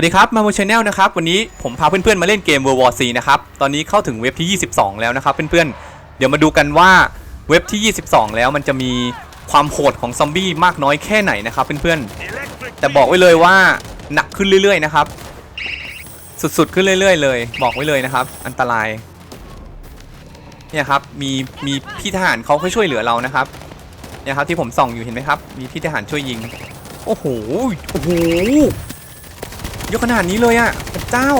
วัสดีครับมาโมชแนลนะครับวันนี้ผมพาเพื่อนๆมาเล่นเกม World War C นะครับตอนนี้เข้าถึงเว็บที่ 22 แล้วนะครับเพื่อนๆเดี๋ยวมาดูกันว่าเว็บที่ 22 แล้วมันจะมีความโหดของซอมบี้มากน้อยแค่ไหนนะครับเพื่อนๆแต่บอกไว้เลยว่าหนักขึ้นเรื่อยๆนะครับ สุดๆขึ้นเรื่อย ๆ เลย บอกไว้เลยนะครับ อันตรายเนี่ยครับมีมีพี่ทหารเขาค่อยช่วยเหลือเรานะครับเนี่ยครับที่ผมส่องอยู่เห็นไหมครับ มีพี่ทหารช่วยยิงโอ้โหโอ้โห เยอะขนาดนี้เลยอะพระเจ้า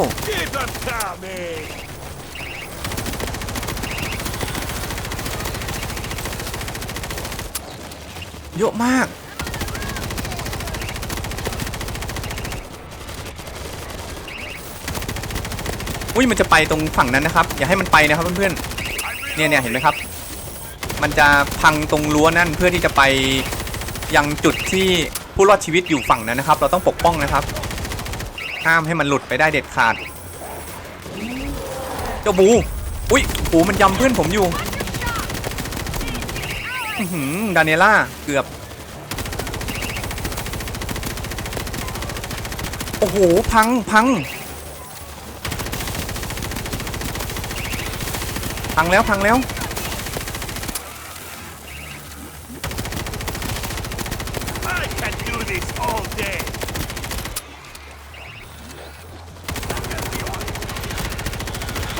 เยอะมาก อุ้ยมันจะไปตรงฝั่งนั้นนะครับ อย่าให้มันไปนะครับเพื่อนๆ เนี่ยเนี่ยเห็นไหมครับ มันจะพังตรงรั้วนั่นเพื่อที่จะไปยังจุดที่ผู้รอดชีวิตอยู่ฝั่งนั้นนะครับ เราต้องปกป้องนะครับ ห้ามให้มันหลุดไปได้เด็ดขาด เจ้าบู อุ้ยโหมันยำเพื่อนผมอยู่ดานิล่า เกือบ โอ้โห พังพัง พังแล้ว พังแล้ว I can do this all day!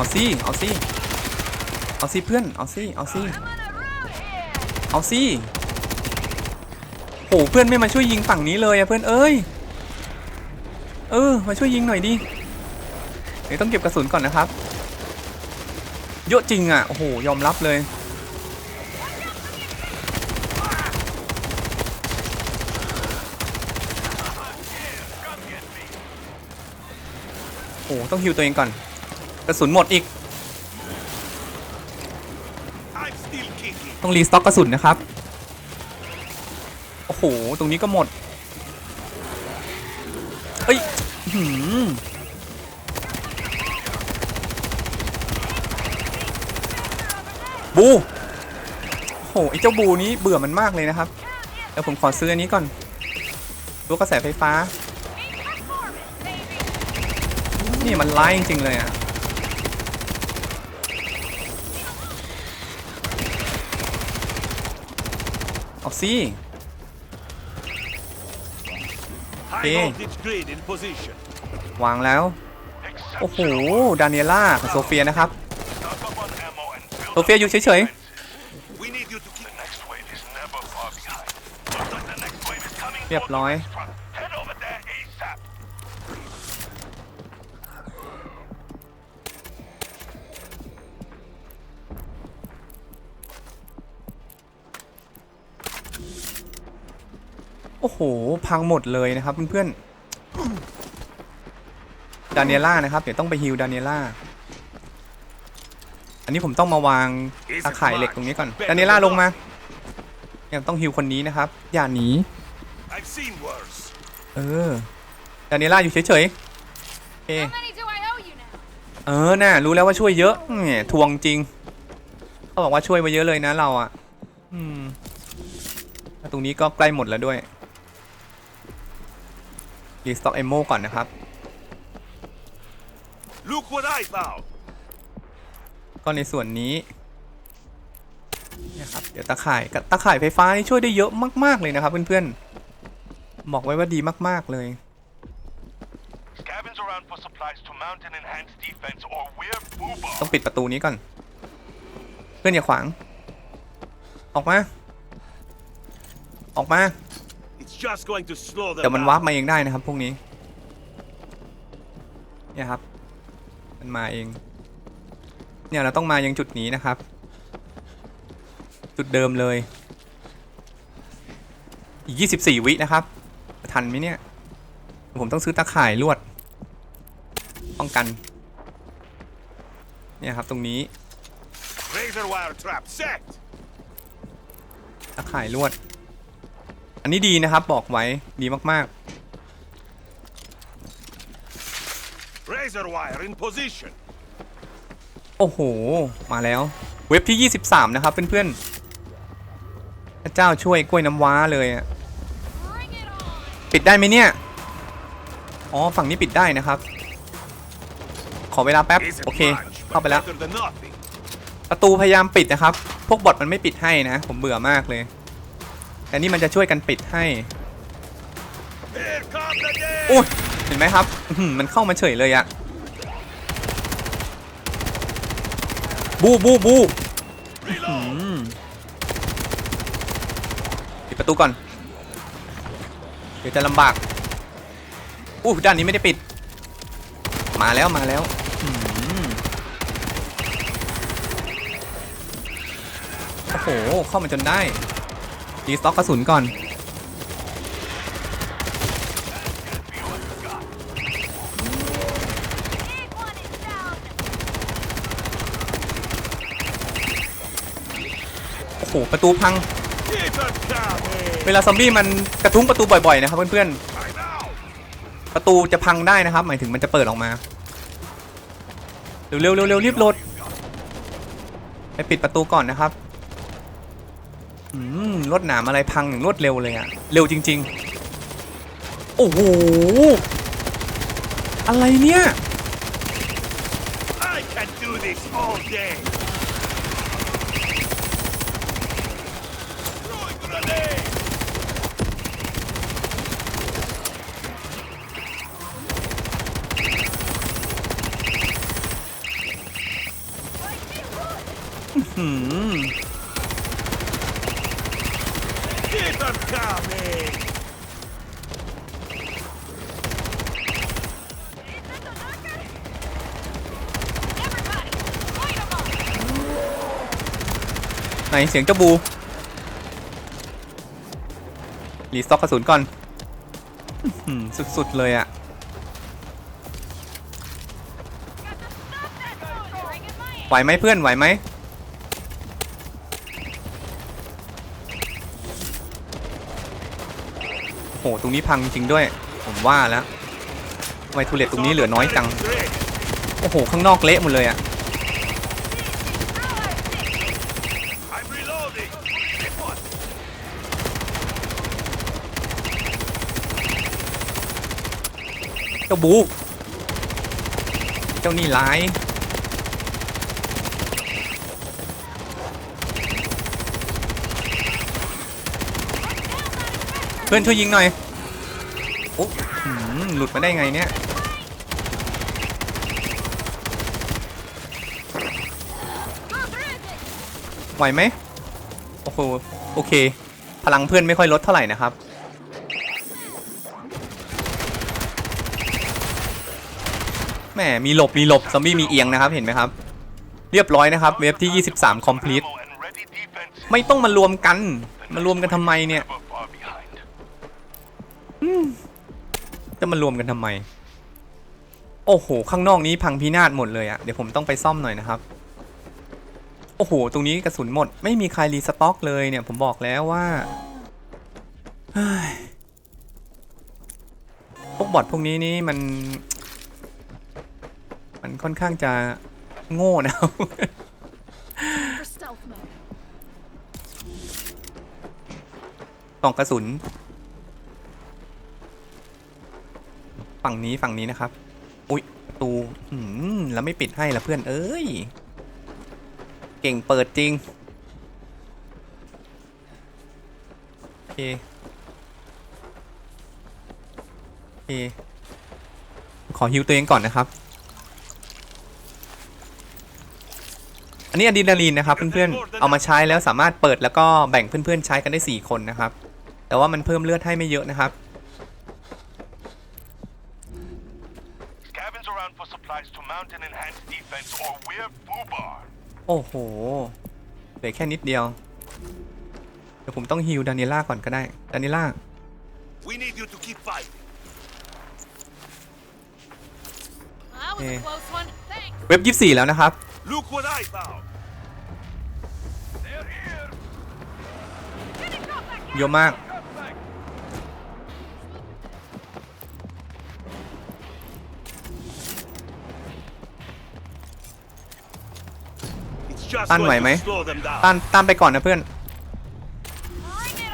เอาสิเอาสิเอาสิเพื่อน เอาสิเอาสิเอาสิโหเพื่อนไม่มาช่วยยิงฝั่งนี้เลยอะเพื่อนเอ้ย เออ มาช่วยยิงหน่อยดิ เดี๋ยวต้องเก็บกระสุนก่อนนะครับ เยอะจริงอะโอ้โห ยอมรับเลย โอ้โหต้องฮิวตัวเองก่อน กระสุนหมดอีก I'm still kicking! ต้องรีสต็อกกระสุนนะครับ โอ้โห ตรงนี้ก็หมดเฮ้ยอื้อหือบูโอ้โห ไอ้เจ้าบูนี้เบื่อมันมากเลยนะครับ เดี๋ยวผมขอซื้ออันนี้ก่อนรั้วกระแสไฟฟ้า นี่มันร้ายจริง ๆ เลยอะ เอาสิ High Okay. voltage grid in position. วางแล้ว โอ้โห ดานิเอล่ากับโซเฟียนะครับ Stock up on ammo and build โซเฟียอยู่เฉย We need you to keep the next wave is never far behind. Looks like the next wave is coming ๆเรียบร้อย โอ้โห พังหมดเลยนะครับเพื่อนๆดานิเอล่านะครับ เดี๋ยวต้องไปฮิวดานิเอล่า อันนี้ผมต้องมาวางตาข่ายเหล็กตรงนี้ก่อน ดานิเอล่าลงมายังต้องฮิวคนนี้นะครับ อย่าหนี เออ ดานิเอล่าอยู่เฉยๆโอเออ น่ะ รู้แล้วว่าช่วยเยอะแหมทวงจริง เขาบอกว่าช่วยมาเยอะเลยนะเราอะ อืมตรงนี้ก็ใกล้หมดแล้วด้วย รีสต็อกเอมโมก่อนนะครับ Look what I found. ก็ในส่วนนี้เนี่ยครับเดี๋ยวตะข่ายกับตะข่ายไฟฟ้านี่ช่วยได้เยอะมาก ๆ เลยนะครับเพื่อนๆบอกไว้ว่าดีมากๆเลย Scavenge around for supplies to mount an enhanced defense or we're booba. ต้องปิดประตูนี้ก่อน เพื่อนอย่าขวาง ออกมา ออกมา It's just going to slow them เดี๋ยวมัน down. วาร์ปมาเองได้นะครับ พวกนี้เนี่ยครับ มันมาเอง เนี่ยเราต้องมายังจุดนี้นะครับ จุดเดิมเลย อีก 24 วินะครับ ทันไหมเนี่ย ผมต้องซื้อตะข่ายลวด ป้องกัน เนี่ยครับตรงนี้ Razor wire trap set. ตะข่ายลวด อันนี้ดีนะครับบอกไว้ดีมาก Razor wire in position. ๆ โอ้โห มาแล้ว เว็บที่ 23 นะครับเพื่อนๆพระเจ้าช่วยกล้วยน้ำว้าเลยอะ Bring it on! ปิดได้ไหมเนี่ย อ๋อ ฝั่งนี้ปิดได้นะครับ ขอเวลาแป๊บ Isn't โอเค much, เข้า but ไปแล้ว better than nothing. ประตูพยายามปิดนะครับ พวกบอทมันไม่ปิดให้นะ ผมเบื่อมากเลย แต่นี่มันจะช่วยกันปิดให้ Here come the day. โอ้ยเห็นไหมครับอื้อหือมันเข้ามาเฉยเลยอะบูบูบู Reload. อืมปิดประตูก่อน เดี๋ยวจะลำบากอู้ด้านนี้ไม่ได้ปิด มาแล้วมาแล้วอืมโอ้โหเข้ามาจนได้ ดีสต็อกกระสุนก่อนโอ้โหประตูพัง เวลาซอมบี้มันกระทุ้งประตูบ่อยๆนะครับเพื่อนๆประตูจะพังได้นะครับ หมายถึงมันจะเปิดออกมาเร็วๆเร็วๆเร็วๆรีบโหลดไปปิดประตูก่อนนะครับ อืมรถหนามอะไรพังอย่างรวดเร็วเลยอะเร็วจริง ๆ โอ้โห อะไรเนี่ย I can do this all day. Throwing grenade. อืม Keep 'em coming. ไหนเสียงเจ้าบู รีสต็อกกระสุนก่อนอื้อหือสุดๆเลยอะไหวไหมเพื่อนไหวไหมโห ต รงนี้พังจริงด้วย ผมว่าแล้วไมทูเลตตรงนี้เหลือน้อยจัง โอ้โห ข้างนอกเละหมดเลยอะเจ้าบูเจ้านี่ร้ายเพื่อนช่วยยิงหน่อย อ้หืมหลุดมาได้ไงเนี่ย ไหวไหมโอ้โหโอเค พลังเพื่อนไม่ค่อยลดเท่าไหร่นะครับแหมมีหลบมีหลบซอมบี้มีเอียงนะครับเห็นไหมครับ เรียบร้อยนะครับ เว็บที่ 23 complete ไม่ต้องมารวมกัน มารวมกันทำไมเนี่ย จะมารวมกันทำไม โอ้โห ข้างนอกนี้พังพินาศหมดเลยอะเดี๋ยวผมต้องไปซ่อมหน่อยนะครับ โอ้โห ตรงนี้กระสุนหมด ไม่มีใครรีสต็อกเลยเนี่ย ผมบอกแล้วว่าเฮ้พวกบอทพวกนี้นี่มัน มันค่อนข้างจะโง่นะกล่องกระสุน ฝั่งนี้ฝั่งนี้นะครับ อุ๊ยประตูอืมแล้วไม่ปิดให้ละเพื่อนเอ้ย เก่งเปิดจริงโอเคโอเคขอฮิวตัวเองก่อนนะครับ อันนี้อะดรีนาลีนนะครับเพื่อนๆ เอามาใช้แล้วสามารถเปิดแล้วก็แบ่งเพื่อนๆใช้กันได้ 4 คนนะครับ แต่ว่ามันเพิ่มเลือดให้ไม่เยอะนะครับ supplies to mount an enhanced defense or wear FUBAR. โอ้โห เหลือแค่นิดเดียว เดี๋ยวผมต้องฮิวดานิล่าก่อนก็ได้ ดานิล่า We need you to keep fighting. That was Yeah. a close one. Thanks. เว็บ 24 แล้วนะครับ Look what I found. They're here. เยอะมาก It's just Tan going ไหว to ไหม slow them down. ตามตามไปก่อนนะเพื่อน Bring it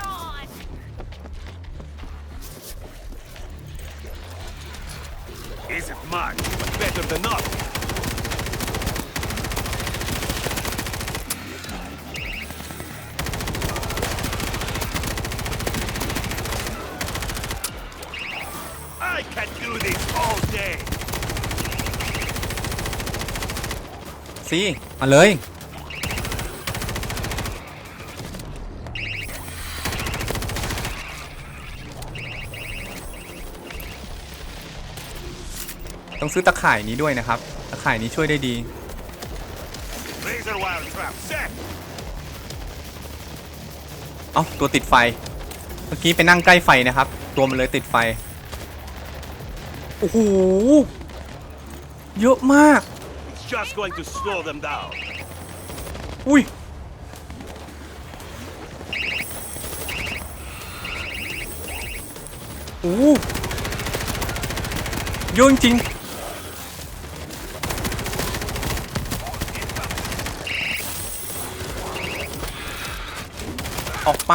on. much, but better than nothing. I can do this all day. สิมาเลย ต้องซื้อตะข่ายนี้ด้วยนะครับ ตะข่ายนี้ช่วยได้ดี Razor wire trap set. เอ้าตัวติดไฟ เมื่อกี้ไปนั่งใกล้ไฟนะครับ ตัวมันเลยติดไฟ โอ้โห เยอะมาก It's just going to slow them down. อุ้ยโอ้โหเยอะจริง ออกไป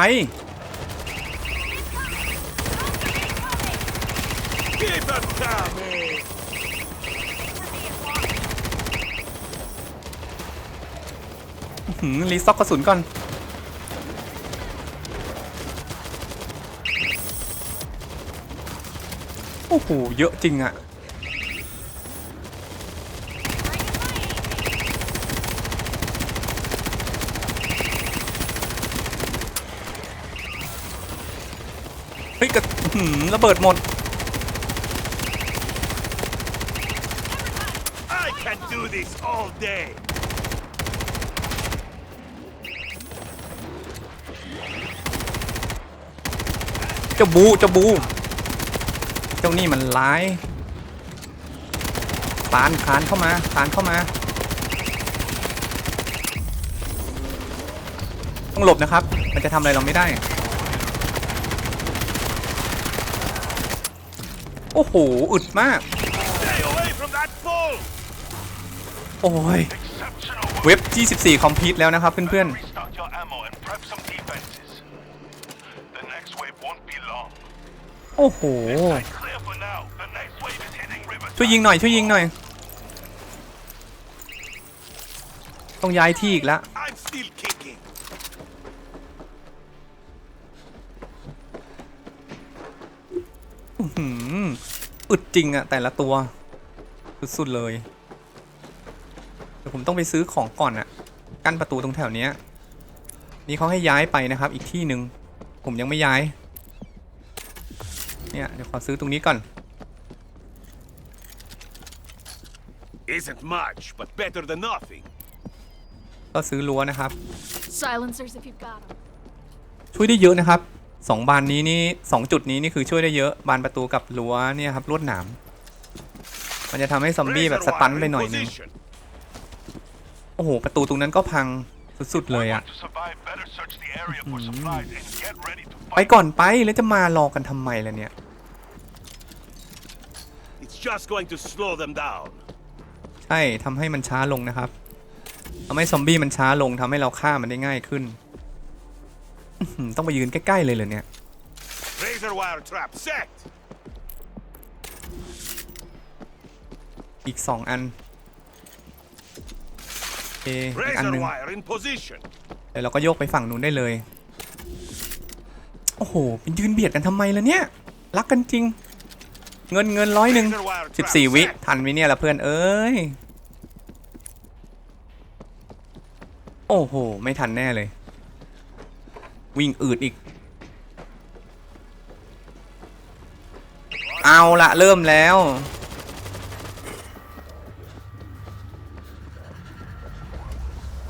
หืมรีสต็อกกระสุนก่อน โอ้โห เยอะจริงอะเฮ้ยกระหืม ระเบิดหมด I can do this all day. เจ้าบูเจ้าบู เจ้านี่มันร้ายคลานคลานเข้ามาคลานเข้ามา ต้องหลบนะครับ มันจะทำอะไรเราไม่ได้ อ้โห อึดมาก Stay away from that pole. โอ้ย Exceptional work. เว็บ G14 คอมพิวแล้วนะครับเพื่อน Restock your ammo and prep some defenses. The next wave won't be long. ๆโอ้โห Side clear for now. The next wave is hitting river. ช่วยยิงหน่อย ช่วยยิงหน่อย ต้องย้ายที่อีกแล้ว I'm still kicking. หืมอึดจริงอะแต่ละตัว สุดๆเลยเดี๋ยวผมต้องไปซื้อของก่อนอะกั้นประตูตรงแถวเนี้ยนี่เขาให้ย้ายไปนะครับ อีกที่หนึ่งผมยังไม่ย้าย เนี่ยเดี๋ยวขอซื้อตรงนี้ก่อน Isn't much, but better than nothing. ก็ซื้อรั้วนะครับ Silencers if you've got them. ช่วยได้เยอะนะครับ สองบานนี้นี่สองจุดนี้นี่คือช่วยได้เยอะบานประตูกับรั้วเนี่ยครับลวดหนาม มันจะทำให้ซอมบี้แบบ Razor สตัน wire ไป in หน่อยนึง position. โอ้โหประตูตรงนั้นก็พังสุดๆเลยอะ Want to survive, better search the area for supplies and get ready to ไป fight. ก่อนไปแล้วจะมารอกันทำไมล่ะเนี่ย It's just going to slow them down. ใช่ทำให้มันช้าลงนะครับทำให้ซอมบี้มันช้าลงทำให้เราฆ่ามันได้ง่ายขึ้นอื้อหือ ต้องไปยืนใกล้ ๆ เลยเหรอเนี่ย Razor wire trap set. อีกสองอันโอเคอีกอันห Razor นึ่ง wire in position. เดี๋ยวเราก็โยกไปฝั่งนู้นได้เลย โอ้โหไปยืนเบียดกันทำไมล่ะเนี่ย รักกันจริง เงินเงินร้อยหนึ่ง Razor wire สิบ trap สี่วิ set. ทันวิเนี่ยละเพื่อนเอ้ย โอ้โห ไม่ทันแน่เลย วิ่งอืดอีก เอาละเริ่มแล้ว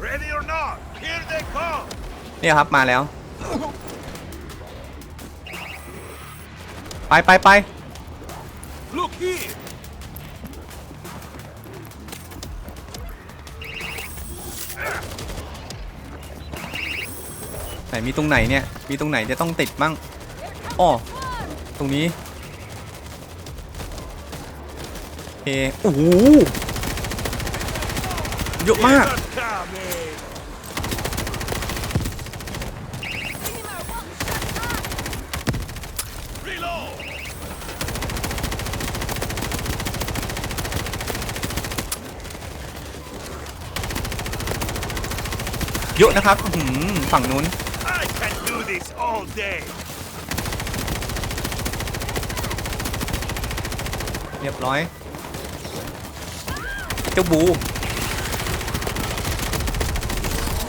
Ready or not, here they come. เนี่ยครับมาแล้ว ไปไปไป Look here. ไหนมีตรงไหนเนี่ย มีตรงไหนจะต้องติดมั่งอ๋อตรงนี้เอโอ้โหเยอะมาก เยอะนะครับฝั่งนู้น this all day. เรียบร้อย เจ้าบู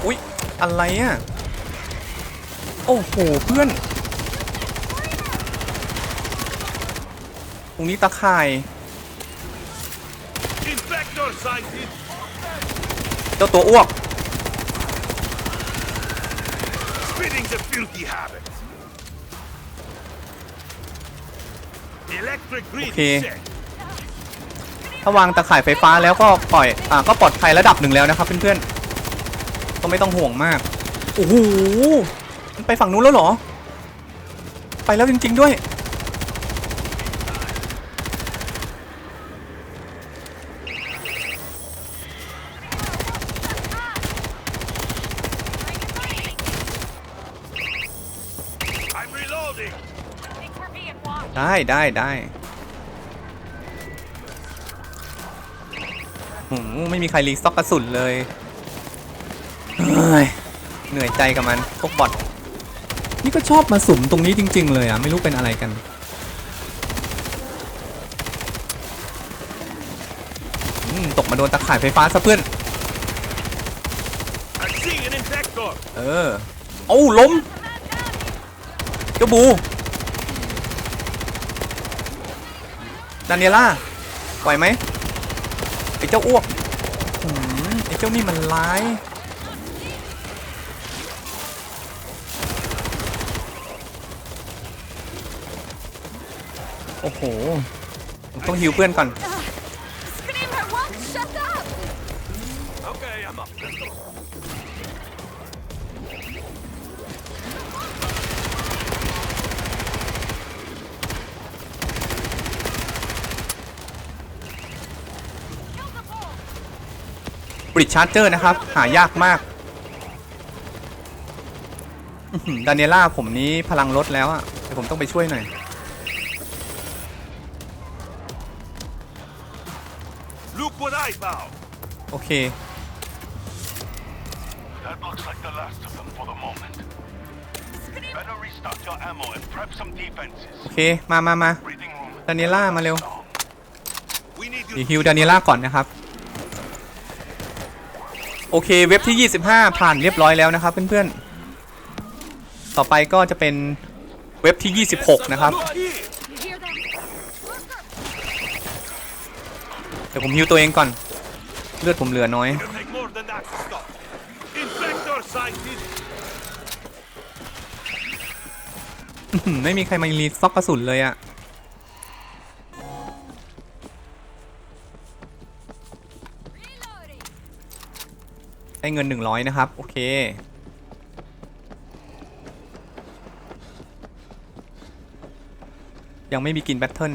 อุ๊ย อะไรอะ โอ้โห เพื่อน ตรงนี้ตะข่าย Infector sighted. เจ้าตัวอ้วก Spitting the filthy habit. Electric grid Okay. is set. ถ้าวางตะข่ายไฟฟ้าแล้วก็ปล่อยอ่าก็ปลอดภัยระดับหนึ่งแล้วนะครับเพื่อนๆก็ไม่ต้องห่วงมากโอ้โหมันไปฝั่งนู้นแล้วเหรอ ไปแล้วจริง ๆ ด้วย ได้ได้ได้หืมไม่มีใครรีสต็อกกระสุนเลยเฮ้ยเหนื่อยใจกับมันพวกบอทนี่ก็ชอบมาสุ่มตรงนี้จริง ๆ เลยอะ ไม่รู้เป็นอะไรกันอืมตกมาโดนตะข่ายไฟฟ้าซะเพื่อน I'm seeing an infector. เออเอ้าล้มเจ้าบู ดานิเอล่าไหวไหมไอ้เจ้าอ้วกหืมไอ้เจ้านี่มันร้ายโอ้โหผมต้องฮิวเพื่อนก่อน ริดชาร์เจอร์นะครับ หายากมากอื้อหือดานิเอล่าผมนี้พลังลดแล้วอะเดี๋ยวผมต้องไปช่วยหน่อย Look what I found. โอเค That looks like the last of them for the moment. Better restock your ammo and prep some defenses. โอเค มามามา Breathing room. ดานิเอล่ามาเร็ว We need เดี๋ยว you. ฮิวดานิเอล่าก่อนนะครับ โอเคเว็บที่ 25 ผ่านเรียบร้อยแล้วนะครับเพื่อนๆ ต่อไปก็จะเป็นเว็บที่ 26 นะครับ เดี๋ยวผมฮิวตัวเองก่อน เลือดผมเหลือน้อย ไม่มีใครมารีสต็อกกระสุนเลยอะ ได้เงิน 100 นะครับ โอเค ยังไม่มีกินแบทเทิล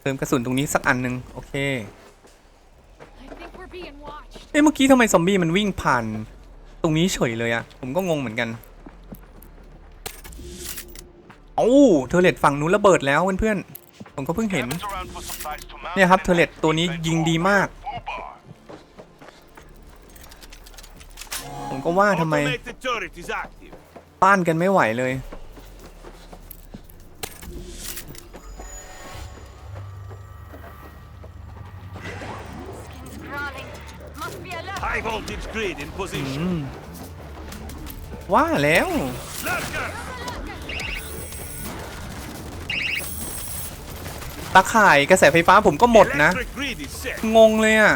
เติมกระสุนตรงนี้สักอันหนึ่งโอเคเอ๊ะเมื่อกี้ทำไมซอมบี้มันวิ่งผ่าน ตรงนี้เฉยเลยอะผมก็งงเหมือนกันเอ้เทอร์เลตฝั่งนู้นระเบิดแล้วเพื่อนๆผมก็เพิ่งเห็นเนี่ยครับเทอร์เลตตัวนี้ยิงดีมาก ก็ว่าทำไม Automated turret is active. ต้านกันไม่ไหวเลย Skin's crawling. Must be a lot. High voltage grid in position. อืมว่าแล้ว Lurker! ตาข่ายกระแสไฟฟ้าผมก็หมดนะ Electric grid is set. งงเลยอะ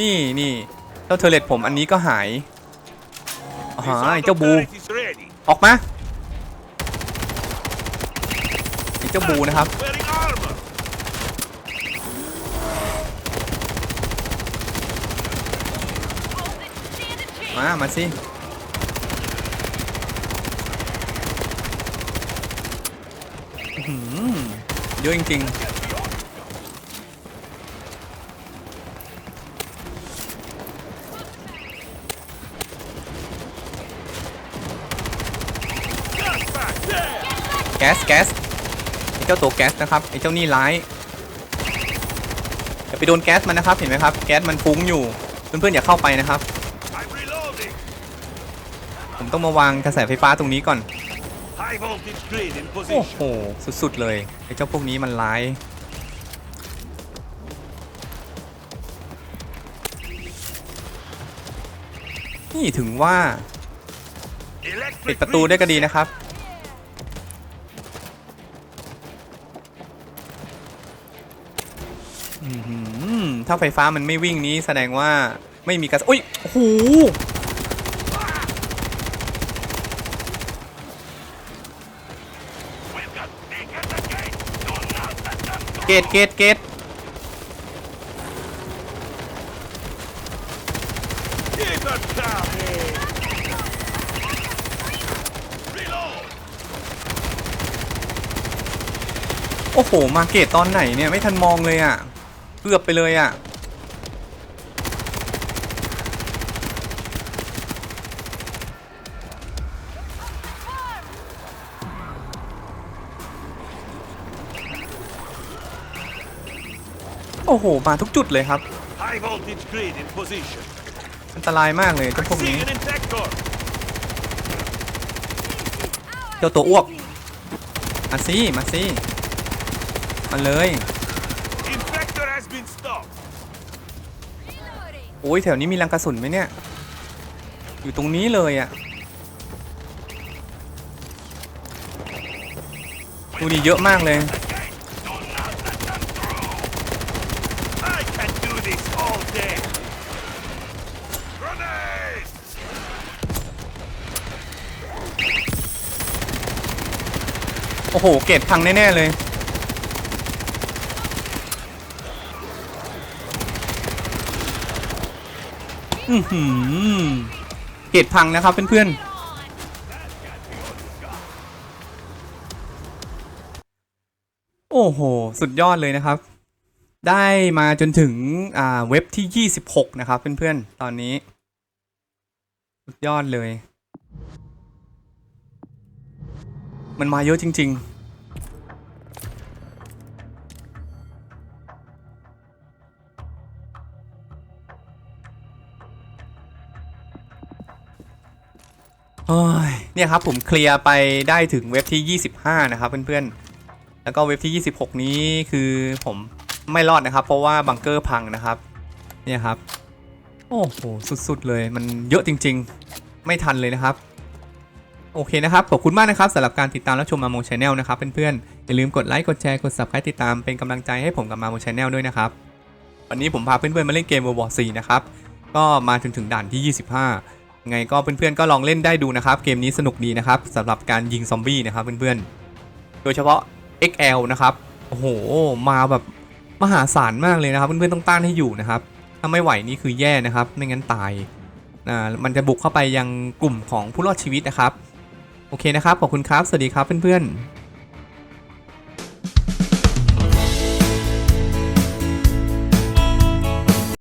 นี่นี่เจ้าเทอร์เลตผมอันนี้ก็หายอ๋อ This ไอ้เจ้าบู auto turret is ready. ออกมาไอ้เจ้าบูนะครับ Wearing armor. Hold it! Stand a chance! มามาสิอื้อหือเยอะจริง Gas back there. ๆ ก๊สแก๊สเจ้าตัวแก๊สนะครับไอ้เจ้านี่ร้ายอย่าไปโดนแก๊สมันนะครับเห็นไหมครับแก๊สมันฟุ้งอยู่เพื่อนๆอย่าเข้าไปนะครับ ผมต้องมาวางกระแสไฟฟ้าตรงนี้ก่อนโอ้โหสุดๆเลยไอ้เจ้าพวกนี้มันร้ายนี่ถึงว่าปิดประตูได้ก็ดีนะครับ อื้อหือ ถ้าไฟฟ้ามันไม่วิ่งนี้แสดงว่าไม่มีกระสอุ้ยโอ้โหเกตเกตเกตโอ้โห มาเกตตอนไหนเนี่ย ไม่ทันมองเลยอะ กือบไปเลยอะโอ้โห มาทุกจุดเลยครับ High voltage grid in position. อันตรายมากเลยเจ้าพวก I see นี้ an infector. เจ้าตัวอ้วก มาสิมาสิมาเลย อ้ยแถวนี้มีรังกระสุนไหมเนี่ย อยู่ตรงนี้เลยอะ่ะดูนี่เยอะมากเลย โอ้โห เกตพังแน่ ๆ เลย อือหือเกตพังนะครับเพื่อนๆโอ้โห สุดยอดเลยนะครับ ได้มาจนถึงอ่าเว็บที่ 26 นะครับ เพื่อนๆ ตอนนี้ สุดยอดเลย มันมาเยอะจริง ๆ เนี่ยครับผมเคลียร์ไปได้ถึงเว็บที่ 25 นะครับเพื่อนๆ แล้วก็เว็บที่ 26 นี้คือผมไม่รอดนะครับ เพราะว่าบังเกอร์พังนะครับ เนี่ยครับ โอ้โห สุดๆ เลยมันเยอะจริงๆ ไม่ทันเลยนะครับ โอเคนะครับ ขอบคุณมากนะครับสำหรับการติดตามและชมมาโมชแนลนะครับเพื่อนๆ อย่าลืมกดไลค์กดแชร์กด subscribe ติดตามเป็นกำลังใจให้ผมกับมาโมชแนลด้วยนะครับ วันนี้ผมพาเพื่อนๆมาเล่นเกม World War 4นะครับก็มาจนถึงด่านที่ 25 ไงก็เพื่อนๆก็ลองเล่นได้ดูนะครับเกมนี้สนุกดีนะครับสำหรับการยิงซอมบี้นะครับเพื่อนๆโดยเฉพาะ XL นะครับโอ้โหมาแบบมหาศาลมากเลยนะครับเพื่อนๆต้องต้านให้อยู่นะครับถ้าไม่ไหวนี่คือแย่นะครับไม่งั้นตายอ่ามันจะบุกเข้าไปยังกลุ่มของผู้รอดชีวิตนะครับโอเคนะครับขอบคุณครับสวัสดีครับเพื่อนๆ